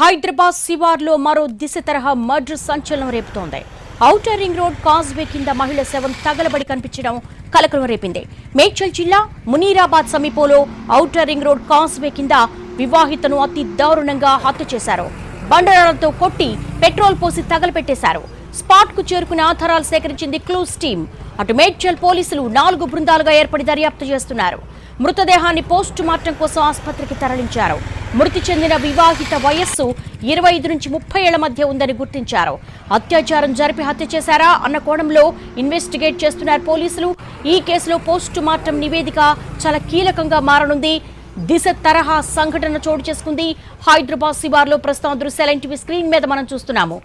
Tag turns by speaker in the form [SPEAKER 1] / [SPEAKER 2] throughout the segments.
[SPEAKER 1] హైదరాబాద్ శివార్లో మరో దిశ తరహా మర్డర్ సంచలనం రేపుతోంది. ఔటర్ రింగ్ రోడ్ కాజ్వే కింద మహిళ శవం తగలబడి కనిపించడం కలకలం రేపింది. మేడ్చల్ జిల్లా మునీరాబాద్ సమీపంలో ఔటర్ రింగ్ రోడ్ కాజ్వే కింద వివాహితను అతి దారుణంగా హత్య చేశారు. బండరాలతో కొట్టి పెట్రోల్ పోసి తగలపెట్టేశారు. స్పాట్కు చేరుకుని ఆధారాలు సేకరించింది క్లూస్ టీం అటు మేడ్చల్ పోలీసులు నాలుగు బృందాలుగా ఏర్పడి దర్యాప్తు చేస్తున్నారు. మృతదేహాన్ని పోస్టు మార్టం కోసం ఆసుపత్రికి తరలించారు. మృతి చెందిన వివాహిత వయస్సు ఇరవై ఐదు నుంచి ముప్పై ఏళ్ళ మధ్య ఉందని గుర్తించారు. అత్యాచారం జరిపి హత్య చేశారా అన్న కోణంలో ఇన్వెస్టిగేట్ చేస్తున్నారు పోలీసులు. ఈ కేసులో పోస్టు మార్టం నివేదిక చాలా కీలకంగా మారనుంది. దిశ తరహా సంఘటన చోటు చేసుకుంది. హైదరాబాద్ శివార్లో ప్రస్తుతం దృశ్యాలు టీవీ స్క్రీన్ మీద మనం చూస్తున్నాము.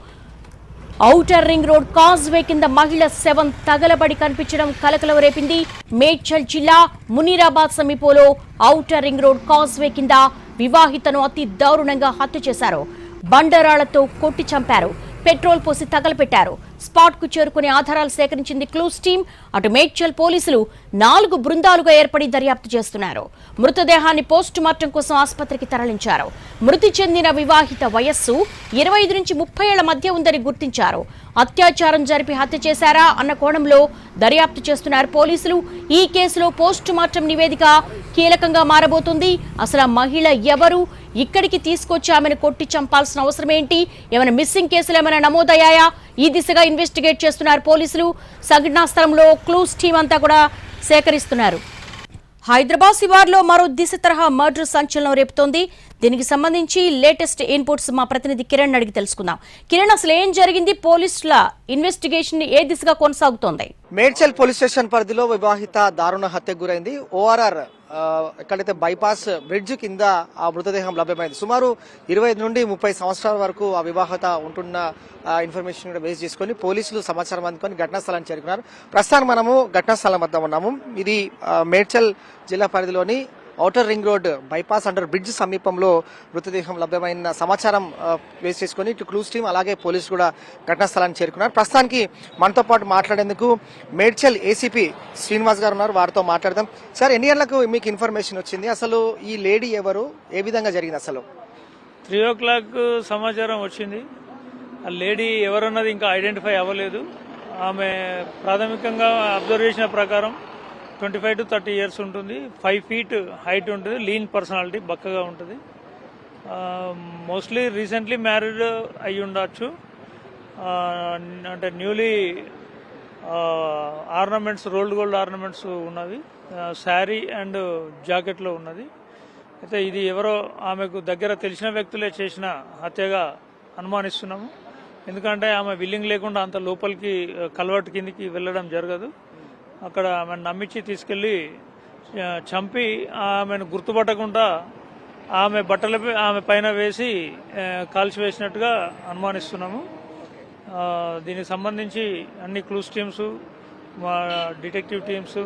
[SPEAKER 1] ఔటర్ రింగ్ రోడ్ కాజ్వే కింద మహిళ శవం తగలబడి కనిపించడం కలకలం రేపింది. మేడ్చల్ జిల్లా మునీరాబాద్ సమీపంలో ఔటర్ రింగ్ రోడ్ కాజ్వే కింద వివాహితను అతి దారుణంగా హత్య చేశారు. బండరాళ్ళతో కొట్టి చంపారు. పెట్రోల్ పోసి తగలపెట్టారు. స్పాట్కు చేరుకుని ఆధారాలు సేకరించింది క్లూస్ టీం అటు మేడ్చల్ పోలీసులు నాలుగు బృందాలుగా ఏర్పడి దర్యాప్తు చేస్తున్నారు. మృతదేహాన్ని పోస్టు మార్టం కోసం ఆసుపత్రికి తరలించారు. మృతి చెందిన వివాహిత వయస్సు ఇరవై ఐదు నుంచి ముప్పై ఏళ్ళ మధ్య ఉందని గుర్తించారు. అత్యాచారం జరిపి హత్య చేశారా అన్న కోణంలో దర్యాప్తు చేస్తున్నారు పోలీసులు. ఈ కేసులో పోస్టు మార్టం నివేదిక కీలకంగా మారబోతుంది. అసలు మహిళ ఎవరు? ఇక్కడికి తీసుకొచ్చి ఆమెను కొట్టి చంపాల్సిన అవసరం ఏంటి? ఏమైనా మిస్సింగ్ కేసులు ఏమైనా నమోదయ్యాయా? ఈ దిశగా ఇన్వెస్టిగేట్ చేస్తున్నారు పోలీసులు. సంఘటనా స్థలంలో క్లూస్ టీం అంతా కూడా సేకరిస్తున్నారు. హైదరాబాద్ శివార్లో మరో దిశ తరహా మర్డర్ సంచలనం రేపుతోంది. దీనికి సంబంధించి లేటెస్ట్ ఇన్పుట్స్ మా ప్రతినిధి కిరణ్ అడిగి తెలుసుకుందాం. కిరణ్ అసలు ఏం జరిగింది? పోలీసుల ఇన్వెస్టిగేషన్ ఏ దిశగా కొనసాగుతోంది?
[SPEAKER 2] మేడ్చల్ పోలీస్ స్టేషన్ పరిధిలో వివాహిత దారుణ హత్యకు గురైంది. ఓఆర్ఆర్ ఎక్కడైతే బైపాస్ బ్రిడ్జ్ కింద ఆ మృతదేహం లభ్యమైంది. సుమారు ఇరవై నుండి ముప్పై సంవత్సరాల వరకు ఆ వివాహత ఉంటున్న ఇన్ఫర్మేషన్ కూడా బేస్ చేసుకొని పోలీసులు సమాచారం అందుకొని ఘటనా స్థలానికి చేరుకున్నారు. ప్రస్తుతానికి మనము ఘటనా స్థలం వద్ద ఉన్నాము. ఇది మేడ్చల్ జిల్లా పరిధిలోని outer ring road bypass under bridge సమీపంలో మృతదేహం లభ్యమైన సమాచారం వేసి చేసుకుని చేసుకొని ఇటు క్లూస్ టీం అలాగే పోలీసు కూడా ఘటనా స్థలానికి చేరుకున్నారు. ప్రస్తుతానికి మనతో పాటు మాట్లాడేందుకు మేడ్చల్ ఏసీపీ శ్రీనివాస్ గారు ఉన్నారు. వారితో మాట్లాడదాం. సార్ ఎన్ని గంటలకు మీకు ఇన్ఫర్మేషన్ వచ్చింది? అసలు ఈ లేడీ ఎవరు? ఏ విధంగా జరిగింది అసలు?
[SPEAKER 3] త్రీ ఓ క్లాక్ సమాచారం వచ్చింది. ఆ లేడీ ఎవరన్నది ఇంకా ఐడెంటిఫై అవ్వలేదు. ఆమె ప్రాథమికంగా అబ్జర్వ్ చేసిన ప్రకారం twenty five to thirty years ఉంటుంది. ఫైవ్ ఫీట్ హైట్ ఉంటుంది. లీన్ పర్సనాలిటీ బక్కగా ఉంటుంది. మోస్ట్లీ రీసెంట్లీ మ్యారీడ్ అయి ఉండొచ్చు. అంటే newly ornaments rolled gold ornaments ఉన్నవి. శారీ అండ్ జాకెట్లో ఉన్నది. అయితే ఇది ఎవరో ఆమెకు దగ్గర తెలిసిన వ్యక్తులే చేసిన హత్యగా అనుమానిస్తున్నాము. ఎందుకంటే ఆమె విల్లింగ్ లేకుండా అంత లోపలికి కల్వర్ట్ కిందికి వెళ్ళడం జరగదు. అక్కడ ఆమెను నమ్మించి తీసుకెళ్ళి చంపి ఆమెను గుర్తుపట్టకుండా ఆమె బట్టలపై ఆమె పైన వేసి కాల్చివేసినట్టుగా అనుమానిస్తున్నాము. దీనికి సంబంధించి అన్ని క్లూస్ టీమ్స్ మా డిటెక్టివ్ టీమ్స్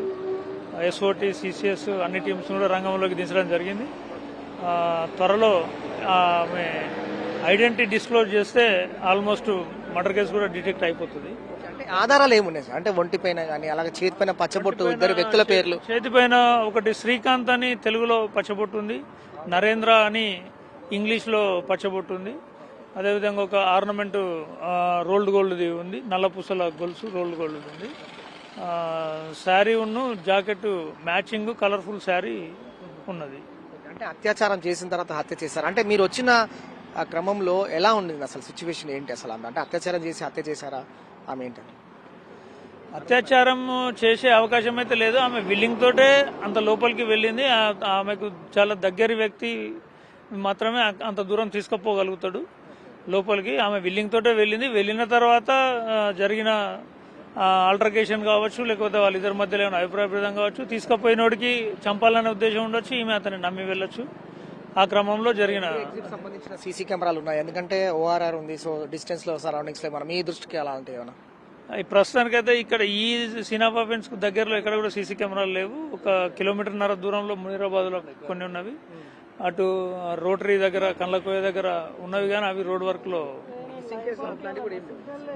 [SPEAKER 3] ఎస్ఓటి సిసిఎస్ అన్ని టీమ్స్ కూడా రంగంలోకి దించడం జరిగింది. త్వరలో ఆమె ఐడెంటిటీ డిస్క్లోజ్ చేస్తే ఆల్మోస్ట్ మర్డర్ కేసు కూడా డిటెక్ట్ అయిపోతుంది.
[SPEAKER 2] ఆధారాలు ఏమున్నాయి సార్? అంటే ఒంటి పైన కానీ అలాగే చేతి పైన పచ్చబొట్టు ఇద్దరు వ్యక్తుల పేర్లు.
[SPEAKER 3] చేతిపైన ఒకటి శ్రీకాంత్ అని తెలుగులో పచ్చబొట్టు ఉంది నరేంద్ర అని ఇంగ్లీష్లో పచ్చబొట్టు ఉంది. అదేవిధంగా ఒక ఆర్నమెంట్ రోల్డ్ గోల్డ్ది ఉంది నల్ల పూసల గొలుసు రోల్డ్ గోల్డ్ ఉంది. శారీ ఉన్ను జాకెట్ మ్యాచింగ్ కలర్ఫుల్ శారీ ఉన్నది.
[SPEAKER 2] అంటే అత్యాచారం చేసిన తర్వాత హత్య చేశారు. అంటే మీరు వచ్చిన ఆ క్రమంలో ఎలా ఉండింది అసలు సిచ్యువేషన్ ఏంటి అసలు అంటే అత్యాచారం చేసి హత్య చేశారా? ఆమె ఏంటి
[SPEAKER 3] అత్యాచారం చేసే అవకాశం అయితే లేదు. ఆమె విల్లింగ్ తోటే అంత లోపలికి వెళ్ళింది. ఆమెకు చాలా దగ్గరి వ్యక్తి మాత్రమే అంత దూరం తీసుకుపోగలుగుతాడు. లోపలికి ఆమె విల్లింగ్ తోటే వెళ్ళింది. వెళ్ళిన తర్వాత జరిగిన ఆల్టర్కేషన్ కావచ్చు లేకపోతే వాళ్ళిద్దరి మధ్యలో ఏమైనా అభిప్రాయప్రదం కావచ్చు తీసుకుపోయినోడికి చంపాలనే ఉద్దేశం ఉండొచ్చు ఈమె అతన్ని నమ్మి వెళ్ళొచ్చు. ఆ క్రమంలో జరిగిన
[SPEAKER 2] సంబంధించిన సీసీ కెమెరాలు ఉన్నాయి. ఎందుకంటే ఓఆర్ఆర్ ఉంది సో డిస్టెన్స్లో సరౌండింగ్స్లో మనం ఈ దృష్టికి అలాంటివి ఏమైనా?
[SPEAKER 3] ప్రస్తుతానికైతే ఇక్కడ ఈ సినాప్కు దగ్గరలో ఎక్కడ కూడా సీసీ కెమెరాలు లేవు. ఒక కిలోమీటర్న్నర దూరంలో మునీరాబాద్లో కొన్ని ఉన్నవి. అటు రోటరీ దగ్గర కండ్లకోయ దగ్గర ఉన్నవి కానీ అవి రోడ్ వర్క్లో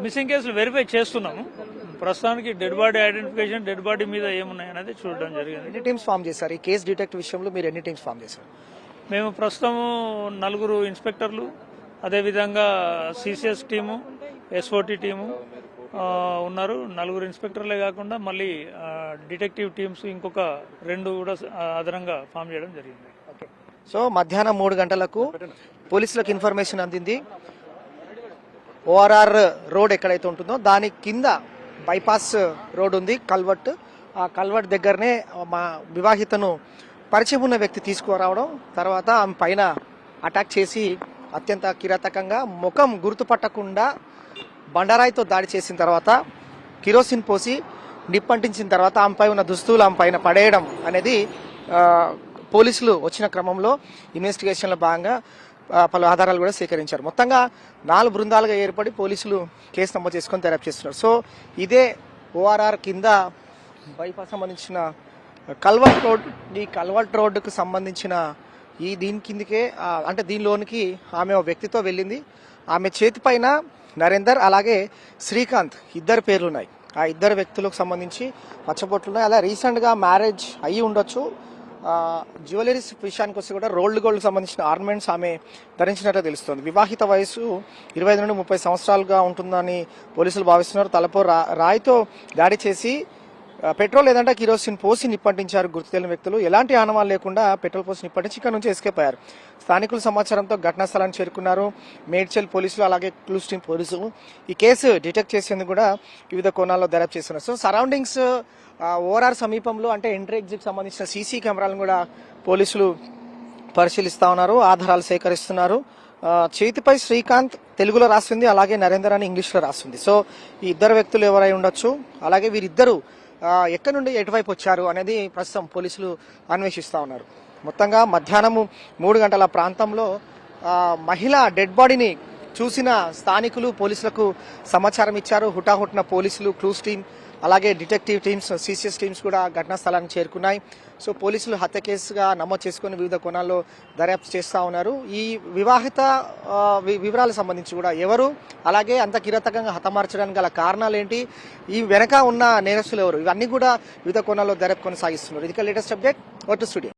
[SPEAKER 3] మిస్సింగ్ కేసులు వెరిఫై చేస్తున్నాము. ప్రస్తుతానికి dead body identification dead body మీద ఏమున్నాయి అనేది చూడడం జరిగింది.
[SPEAKER 2] ఎన్ని టీమ్స్ ఫామ్ చేశారు? ఈ కేసు డిటెక్ట్ విషయంలో మీరు ఎన్ని టీమ్స్ ఫామ్ చేశారు?
[SPEAKER 3] మేము ప్రస్తుతం నలుగురు ఇన్స్పెక్టర్లు అదేవిధంగా సిసిఎస్ టీము ఎస్ఓటి టీము ఉన్నారు. నలుగురు ఇన్స్పెక్టర్లే కాకుండా మళ్ళీ డిటెక్టివ్ టీమ్స్ ఇంకొక రెండు కూడా అదనంగా ఫామ్ చేయడం జరిగింది.
[SPEAKER 2] సో మధ్యాహ్నం మూడు గంటలకు పోలీసులకు ఇన్ఫర్మేషన్ అందింది. ఓఆర్ఆర్ రోడ్ ఎక్కడైతే ఉంటుందో దాని కింద బైపాస్ రోడ్ ఉంది కల్వర్ట్. ఆ కల్వర్ట్ దగ్గరనే మా వివాహితను పరిచయం ఉన్న వ్యక్తి తీసుకురావడం తర్వాత ఆమె పైన అటాక్ చేసి అత్యంత కిరాతకంగా ముఖం గుర్తుపట్టకుండా బండరాయితో దాడి చేసిన తర్వాత కిరోసిన్ పోసి నిప్పంటించిన తర్వాత ఆమెపై ఉన్న దుస్తులు ఆమె పైన పడేయడం అనేది పోలీసులు వచ్చిన క్రమంలో ఇన్వెస్టిగేషన్లో భాగంగా పలు ఆధారాలు కూడా సేకరించారు. మొత్తంగా నాలుగు బృందాలుగా ఏర్పడి పోలీసులు కేసు నమోదు చేసుకొని దర్యాప్తు చేస్తున్నారు. సో ఇదే ఓఆర్ఆర్ కింద బైపాస్ సంబంధించిన కల్వర్ట్ రోడ్ ఈ కల్వర్ట్ రోడ్డుకు సంబంధించిన ఈ దీని కిందకే అంటే దీనిలోనికి ఆమె ఒక వ్యక్తితో వెళ్ళింది. ఆమె చేతిపైన నరేందర్ అలాగే శ్రీకాంత్ ఇద్దరు పేర్లు ఉన్నాయి ఆ ఇద్దరు వ్యక్తులకు సంబంధించి పచ్చబొట్లు ఉన్నాయి అలా రీసెంట్గా మ్యారేజ్ అయ్యి ఉండొచ్చు. జ్యువెలరీస్ విషయానికి వస్తే కూడా రోల్డ్ గోల్డ్ సంబంధించిన ఆర్నమెంట్స్ ఆమె ధరించినట్లు తెలుస్తోంది. వివాహిత వయసు ఇరవై ఐదు నుండి ముప్పై సంవత్సరాలుగా ఉంటుందని పోలీసులు భావిస్తున్నారు. తలపో రాయితో దాడి చేసి పెట్రోల్ లేదంటే కిరోసిన్ పోసి నిప్పంటించారు గుర్తు తెలియని వ్యక్తులు ఎలాంటి ఆనవాలు లేకుండా పెట్రోల్ పోసి నిప్పటించి ఇక్కడ నుంచి ఎస్కేప్ అయ్యారు. స్థానికుల సమాచారంతో ఘటనా స్థలాన్ని చేరుకున్నారు. మేడ్చల్ పోలీసులు అలాగే క్లూస్ టీం పోలీసులు ఈ కేసు డిటెక్ట్ చేసేందుకు కూడా వివిధ కోణాల్లో దర్యాప్తు చేస్తున్నారు. సో సరౌండింగ్స్ ఓఆర్ఆర్ సమీపంలో అంటే ఎంట్రీ ఎగ్జిట్ సంబంధించిన సీసీ కెమెరాలను కూడా పోలీసులు పరిశీలిస్తా ఉన్నారు ఆధారాలు సేకరిస్తున్నారు. చేతిపై శ్రీకాంత్ తెలుగులో రాస్తుంది అలాగే నరేందర్ అని ఇంగ్లీష్లో రాస్తుంది. సో ఈ ఇద్దరు వ్యక్తులు ఎవరై ఉండొచ్చు? అలాగే వీరిద్దరూ ఎక్కడి నుండి ఎటువైపు వచ్చారు అనేది ప్రస్తుతం పోలీసులు అన్వేషిస్తూ ఉన్నారు. మొత్తంగా మధ్యాహ్నము మూడు గంటల ప్రాంతంలో మహిళ డెడ్ బాడీని చూసిన స్థానికులు పోలీసులకు సమాచారం ఇచ్చారు. హుటాహుటిన పోలీసులు క్లూస్ టీం అలాగే డిటెక్టివ్ టీమ్స్ సీసీఎస్ టీమ్స్ కూడా ఘటనా స్థలానికి చేరుకున్నాయి. సో పోలీసులు హత్య కేసుగా నమోదు చేసుకుని వివిధ కోణాల్లో దర్యాప్తు చేస్తూ ఉన్నారు. ఈ వివాహిత వి- వివరాలకు సంబంధించి కూడా ఎవరు అలాగే అంత కిరాతకంగా హతమార్చడానికి గల కారణాలు ఏంటి ఈ వెనక ఉన్న నేరస్తులు ఎవరు ఇవన్నీ కూడా వివిధ కోణాల్లో దర్యాప్తు కొనసాగిస్తున్నారు. ఇది లేటెస్ట్ అప్డేట్ ఓటు స్టూడియో.